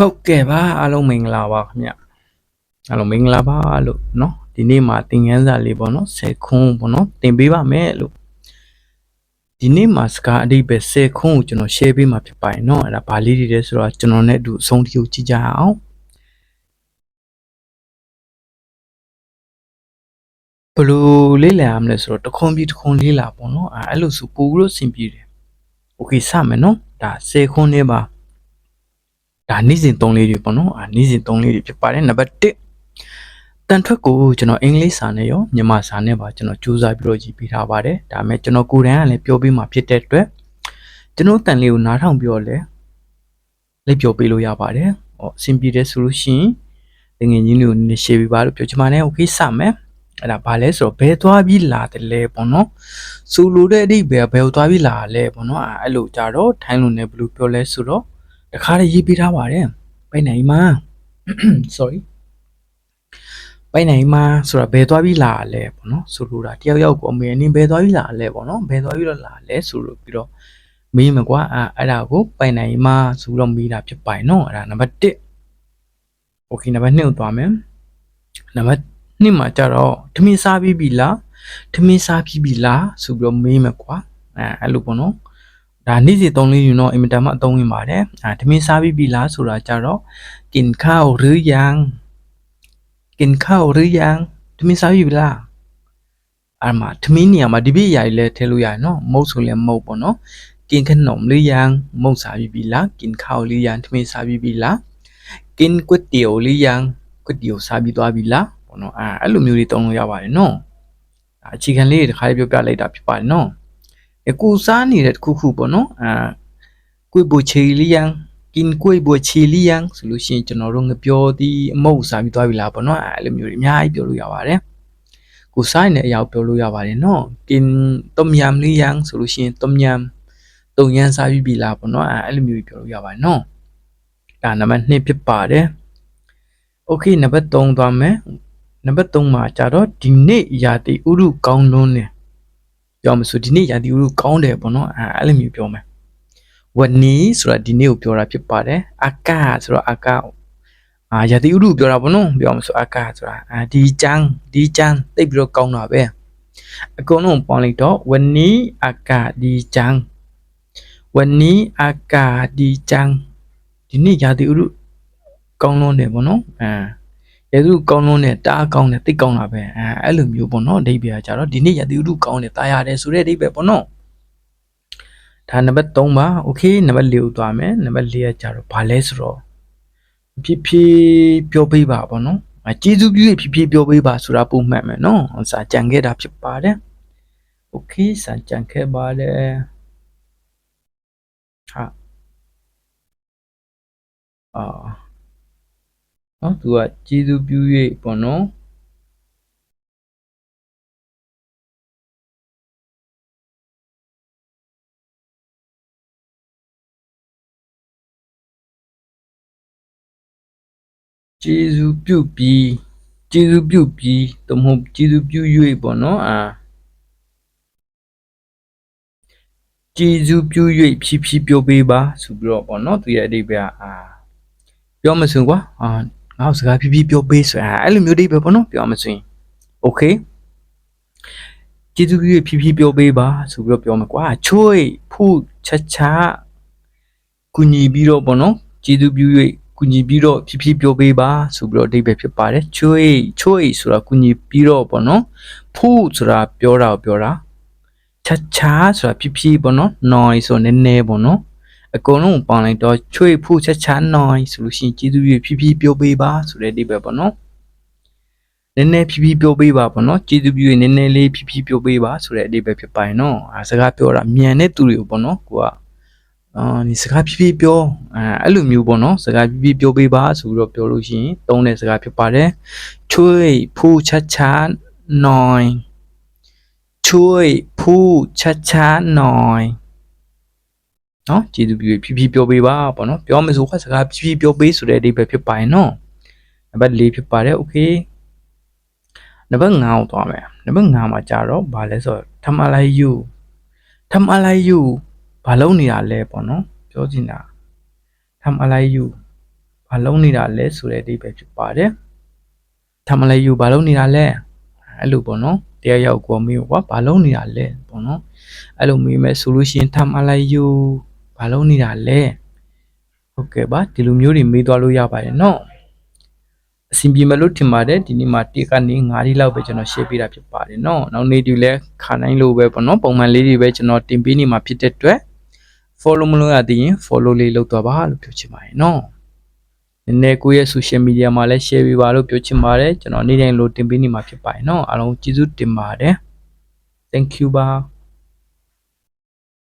ဟုတ်ကဲ့ပါအားလုံးမင်္ဂလာပါခင်ဗျအားလုံးမင်္ဂလာပါလို့เนาะဒီနေ့မှာသင်ခန်းစာလေးပေါ့เนาะ10ခွန်းပေါ့เนาะသင်ပေးပါမယ်လို့ဒီနေ့မှာစကားအဓိပ္ပာယ်10ခွန်းကိုကျွန်တော် share ပေးမှာဖြစ်ပါတယ်เนาะအဲ့ဒါဘာလေးတွေလဲဆိုတော့ကျွန်တော်နဲ့အတူအဆုံးထိကိုကြည့်ကြအောင်ဘယ်လိုလေးလာရမလဲဆိုတော့တစ်ခွန်းပြီးတစ်ခွန်းလေးလာပေါ့เนาะအဲ့လိုဆိုပို့ပြီးတော့အဆင်ပြေတယ်โอเคစမယ်เนาะဒါ10ခွန်းလေးပါ ဒါနေ့စဉ်သုံးလေးတွေပေါ့နော်အာနေ့စဉ်သုံးလေးတွေဖြစ်ပါတယ်နံပါတ်1တန်ထွက်ကိုကျွန်တော်အင်္ဂလိပ်စာနဲ့ရောမြန်မာစာနဲ့ပါကျွန်တော်စူးစမ်းပြီးတော့ရေးပေးထားပါတယ်ဒါပေမဲ့ကျွန်တော်ကိုယ်တိုင်ကလည်းပြောပေးမှာဖြစ်တဲ့အတွက်ကျွန်တော်တန်လေးကိုနားထောင်ပြီးတော့လည်းလက်ပြောပေးလို့ရပါတယ်ဟောအဆင်ပြေတယ်ဆိုလို့ရှိရင်ငွေကြီးတွေကိုနည်းနည်းရှင်းပေးပါလို့ပြောချင်ပါတယ်โอเคစမယ်အဲ့ဒါဘာလဲဆိုတော့ဘယ်သွားပြီးလာတယ်လဲပေါ့နော်ဆိုလိုတဲ့အဓိပ္ပာယ်ဘယ်သွားပြီးလာလဲပေါ့နော်အဲ့လိုကြတော့ထိုင်းလိုနဲ့ဘယ်လိုပြောလဲဆိုတော့ တခါတည်းရေးပေးထားပါတယ်ပိုင်နိုင်မှာ sorry ပိုင်နိုင်မှာဆိုတာဘယ်သွားပြီးလာလဲပေါ့နော်ဆိုလိုတာတယောက်ယောက်ကိုအမေအင်းဘယ်သွားပြီးလာလဲပေါ့နော်ဘယ်သွားပြီးတော့လာလဲဆိုလို့ပြီးတော့မေးမှာကွာအဲ့အဲ့ဒါကိုပိုင်နိုင်မှာဆိုတော့မေးတာဖြစ်ပိုင်နော်အဲ့ဒါနံပါတ်1 okay နံပါတ်2ကိုသွားမယ်နံပါတ်2မှာကြတော့ထမင်းစားပြီးပြီလားထမင်းစားပြီးပြီလားဆိုပြီးတော့မေးမှာကွာအဲ့အဲ့လိုပေါ့နော် ဒါနေ့စီသုံးလေးယူတော့အင်မတန်မှအသုံးဝင်ပါတယ်အာထမင်းစားပြီးပြီလားဆိုတာကြတော့กินข้าวหรือยังกินข้าวหรือยังထမင်းစားပြီးပြီလားအဲ့မှာထမင်းနေရာမှာဒီပြည့်အရာကြီးလည်းထည့်လို့ရတယ်နော်မုတ်ဆိုလည်းမုတ်ပေါ့နော်กินขนมหรือยังမုတ်စားပြီးပြီလားกินข้าวหรือยังထမင်းစားပြီးပြီလားกินก๋วยเตี๋ยวหรือยังก๋วยเตี๋ยวစားပြီးသွားပြီလားပေါ့နော်အာအဲ့လိုမျိုးတွေသုံးလို့ရပါတယ်နော်အခြေခံလေးတွေတစ်ခါလေးပြောပြလိုက်တာဖြစ်ပါတယ်နော် အကူစားနေတဲ့တစ်ခုခုပေါ့နော်အာကွေးဘူချီလီယန်ကင်ကွေးဘူချီလီယန်ဆိုလို့ရှိရင်ကျွန်တော်တို့ငပြောသည်အမုတ်စားပြီးသွားပြီလားပေါ့နော်အဲ့လိုမျိုးတွေအများကြီးပြောလို့ရပါတယ်ကိုစားနေတဲ့အရာကိုပြောလို့ရပါတယ်နော်ကင်တုံယမ်လီယန်ဆိုလို့ရှိရင်တုံယမ်တုံယမ်စားပြီးပြီလားပေါ့နော်အဲ့လိုမျိုးတွေပြောလို့ရပါတယ်နော်ဒါနံပါတ်2ဖြစ်ပါတယ်โอเคနံပါတ်3သွားမယ်နံပါတ်3မှာကြတော့ဒီနေ့ရာသီဥတုကောင်းလွန်းတယ် ပြောမယ်ဆိုဒီနေ့ရာသီဥတုကောင်းတယ်ပေါ့နော်အဲအဲ့လိုမျိုးပြောမယ်ဝနီဆိုတာဒီနေ့ကိုပြောတာဖြစ်ပါတယ်အကာဆိုတော့အကာအာရာသီဥတုပြောတာပေါ့နော်ပြောမယ်ဆိုအကာဆိုတာအာဒီချမ်းဒီချမ်းတိတ်ပြီးတော့ကောင်းတာပဲအကုန်လုံးပေါင်းလိုက်တော့ဝနီအကာဒီချမ်းဝနီအကာဒီချမ်းဒီနေ့ရာသီဥတုကောင်းလွန်းတယ်ပေါ့နော်အဲ ရသူကောင်းလုံးနဲ့တားကောင်းတယ်တိတ်ကောင်းတာပဲအဲအဲ့လိုမျိုးပေါ့နော်အဓိပ္ပာယ်ကကြတော့ဒီနေ့ရသူဥတုကောင်းတယ်တားရတယ်ဆိုတဲ့အဓိပ္ပာယ်ပေါ့နော်ဒါနံပါတ်3ပါโอเคနံပါတ်4ကိုသွားမယ်နံပါတ်4ကကြတော့ဘာလဲဆိုတော့ဖြည်းဖြည်းပြောပေးပါပေါ့နော်အကျေးဇူးပြုရဖြည်းဖြည်းပြောပေးပါဆိုတာပုံမှန်မယ်နော်စာကြံခဲ့တာဖြစ်ပါတယ်โอเคစာကြံခဲ့ပါတယ်ဟာအာ နော်သူကကျေးဇူးပြု၍ပေါ့နော်ကျေးဇူးပြုပြီးကျေးဇူးပြုပြီးတမဟုတ်ကျေးဇူးပြု၍ပေါ့နော်အာကျေးဇူးပြု၍ဖြည်းဖြည်းပြောပေးပါဆိုပြီးတော့ပေါ့နော်သူရဲ့အဓိပ္ပာယ်အာပြောမစွန်ကွာအာ ငါ့စကားပြပြပြောပေးဆိုတာအဲ့လိုမျိုးတိပဲပေါ့နော်ပြောမှဆိုရင် okay ကျေးဇူးကြီးဖြည်းဖြည်းပြောပေးပါဆိုပြီးတော့ပြောမှာကွာချွေဖို့ချက်ချာကုညီပြီးတော့ပေါ့နော်ကျေးဇူးပြု၍ကုညီပြီးတော့ဖြည်းဖြည်းပြောပေးပါဆိုပြီးတော့အဓိပ္ပာယ်ဖြစ်ပါတယ်ချွေချွေဆိုတာကုညီပြီးတော့ပေါ့နော်ဖို့ဆိုတာပြောတာကိုပြောတာချက်ချာဆိုတာဖြည်းဖြည်းပေါ့နော် noise ဆိုနည်းနည်းပေါ့နော် အကုန်လုံးပေါင်းလိုက်တော့ချွေဖုချက်ချ noise ဆိုလို့ရှိရင်ကျေးဇူးပြုဖြည်းဖြည်းပြောပေးပါဆိုတဲ့အဓိပ္ပာယ်ပေါ့နော်နည်းနည်းဖြည်းဖြည်းပြောပေးပါပေါ့နော်ကျေးဇူးပြုရင်နည်းနည်းလေးဖြည်းဖြည်းပြောပေးပါဆိုတဲ့အဓိပ္ပာယ်ဖြစ်ပါရင်နော်အဲစကားပြောတာမြန်တဲ့သူတွေကိုပေါ့နော်ကိုကအာဒီစကားဖြည်းဖြည်းပြောအဲအဲ့လိုမျိုးပေါ့နော်စကားဖြည်းဖြည်းပြောပေးပါဆိုပြီးတော့ပြောလို့ရှိရင်သုံးတဲ့စကားဖြစ်ပါတယ်ချွေဖူချက်ချာနိုင်းช่วยพูดช้าๆหน่อย เนาะကျေးဇူးပြုဖြည်းဖြည်းပြောပေးပါပေါ့နော်ပြောမယ်ဆိုခွက်စကားဖြည်းဖြည်းပြောပေးဆိုတဲ့အဓိပ္ပာယ်ဖြစ်ပါရင်နော်နံပါတ်၄ဖြစ်ပါတယ်โอเคနံပါတ်5ကိုသွားမယ်နံပါတ်5မှာကြာတော့ဘာလဲဆိုတော့ทำอะไรอยู่ทำอะไรอยู่ဘာလုပ်နေတာလဲပေါ့နော်ပြောချင်တာทำอะไรอยู่ဘာ ဘာလုံးနေတာလဲဆိုတဲ့အဓိပ္ပာယ်ဖြစ်ပါတယ်။ထမလဲယူဘာလုံးနေတာလဲအဲ့လိုပေါ့နော်။တရားရောက်ကိုမေးကွာဘာလုံးနေတာလဲပေါ့နော်။အဲ့လိုမေးမယ်ဆိုလို့ရှိရင်ထမလဲယူ ဘာလုံးနေတာလဲဟုတ်ကဲ့ပါဒီလိုမျိုးတွေမေးသွားလို့ရပါတယ်နော်။အဆင်ပြေမလို့ထင်ပါတယ်ဒီနေ့မှာတေကနေ9ဒီလောက်ပဲကျွန်တော် share ပေးတာဖြစ်ပါတယ်နော်။နောက်နေ့ဒီလဲခါနိုင်လို့ပဲပေါ့နော်ပုံမှန်လေးတွေပဲကျွန်တော်တင်ပေးနေမှာဖြစ်တဲ့အတွက် follow မလုပ်ရသေးရင် follow လေးလုပ်သွားပါလို့ပြောချင်ပါတယ်နော်။နည်းနည်းကိုယ့်ရဲ့ social media မှာလည်း share ပေးပါလို့ပြောချင်ပါတယ်ကျွန်တော်နေ့တိုင်းလိုတင်ပေးနေမှာဖြစ်ပါတယ်နော်အားလုံးကျေးဇူးတင်ပါတယ် thank you ပါ